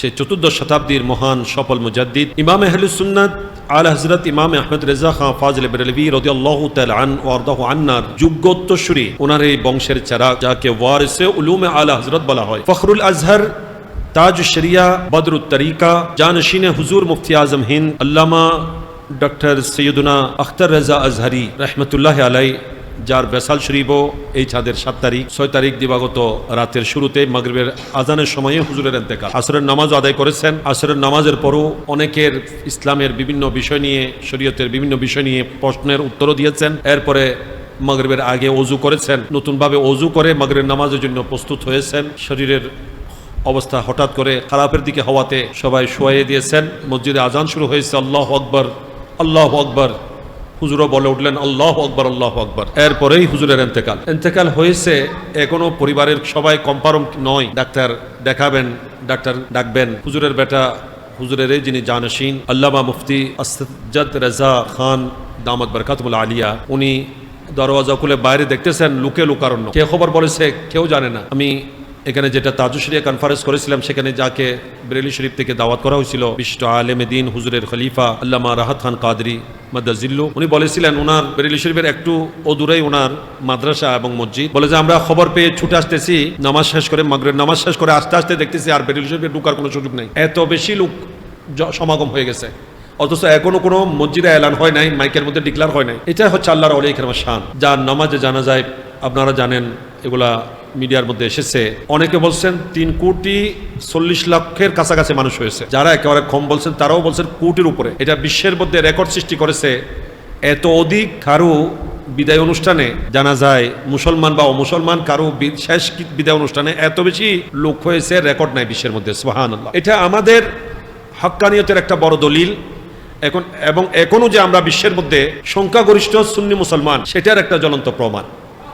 সে চতুর্দশ শতাব্দীর মহান সফল মুজাদ্দিদ ইমাম আহলুসুন্নাত আল হজরত ইমাম আহমদ রেজা খাঁ ফাজল বেরলভি রদিয়াল্লাহু তাআলা আন ওয়ারদাহু আন্নার যুগোত্তরসূরি ওনার এই বংশের চারা, যাকে ওয়ারিসে উলুমে আলা হজরত বলা হয়। ফখরুল আজহর, তাজ শরিয়া বদরুত তরিকা, জানশিন হুজুর মুফতি আজম হিন্দ, আল্লামা ডক্টর সৈয়দুনা আখতার রেজা আজহারি রহমতুল্লাহ আলাই যার বেসাল শরীফও এই ছাদের সাত তারিখ, ছয় তারিখ দিবাগত রাতের শুরুতে মাগরিবের আজানের সময়ে হুজুরের এন্তেকাল আসরের নামাজ আদায় করেছেন। আসরের নামাজের পরও অনেকের ইসলামের বিভিন্ন বিষয় নিয়ে, শরীয়তের বিভিন্ন বিষয় নিয়ে প্রশ্নের উত্তরও দিয়েছেন। এরপরে মাগরিবের আগে অজু করেছেন। নতুনভাবে অজু করে মাগরিবের নামাজের জন্য প্রস্তুত হয়েছেন। শরীরের অবস্থা হঠাৎ করে খারাপের দিকে হওয়াতে সবাই শোয়াইয়ে দিয়েছেন। মসজিদে আজান শুরু হয়েছে। আল্লাহ আকবর আল্লাহ আকবর। হুজুরও বলে উঠলেন, আল্লাহ আকবর আল্লাহ আকবর। এরপরেই হুজুরের এন্তেকাল। এন্তেকাল হয়েছে এখনও পরিবারের সবাই কম্পারম নয়। ডাক্তার দেখাবেন, ডাক্তার ডাকবেন। হুজুরের বেটা হুজুরের যিনি জানসীন আল্লামা মুফতি আসজাদ রেজা খান দামদ বরকাতমুল আলিয়া, উনি দরওয়াজা খুলে বাইরে দেখতেছেন, লুকে লুকারণ্য। কে খবর বলেছে, কেউ জানে না। আমি এখানে যেটা তাজুশরিয়া কনফারেন্স করেছিলাম, সেখানে যাকে বেরেলি শরীফ থেকে দাওয়াত করা হয়েছিল, বিশিষ্ট আলেম দিন হুজুরের খলিফা আল্লামা রাহাত খান কাদরি মাদ্দাজিল্লু উনি বলেছিলেন ওনার বেরেলি শরীফের একটু ও দূরেই ওনার মাদ্রাসা এবং মসজিদ। বলে যে, আমরা খবর পেয়ে ছুটে আসতেছি, নামাজ শেষ করে মাগরের নামাজ শেষ করে আস্তে আস্তে দেখতেছি আর বেরেলি শরীফে ঢুকার কোনো সুযোগ নেই। এত বেশি লোক সমাগম হয়ে গেছে। অথচ এখনও কোনো মসজিদে এলান হয় নাই, মাইকের মধ্যে ডিক্লার হয় নাই। এটা হচ্ছে আল্লাহর অলি কেরামের শান। যার নামাজে জানা যায়, আপনারা জানেন, এগুলা মিডিয়ার মধ্যে এসেছে। অনেকে বলছেন তিন কোটি চল্লিশ লক্ষের কাছাকাছি মানুষ হয়েছে। যারা একেবারে কম বলছেন, তারাও বলছেন কোটির উপরে। এটা বিশ্বের মধ্যে রেকর্ড সৃষ্টি করেছে এত অধিক কারও বিদায় অনুষ্ঠানে জানা যায়, মুসলমান বা অমুসলমান কারও শেষ বিদায় অনুষ্ঠানে এত বেশি লোক হয়েছে, রেকর্ড নাই বিশ্বের মধ্যে সুহান এটা আমাদের হক্কানিয়তের একটা বড় দলিল। এখন এবং এখনও যে আমরা বিশ্বের মধ্যে সংখ্যাগরিষ্ঠ সুন্নি মুসলমান, সেটার একটা জ্বলন্ত প্রমাণ।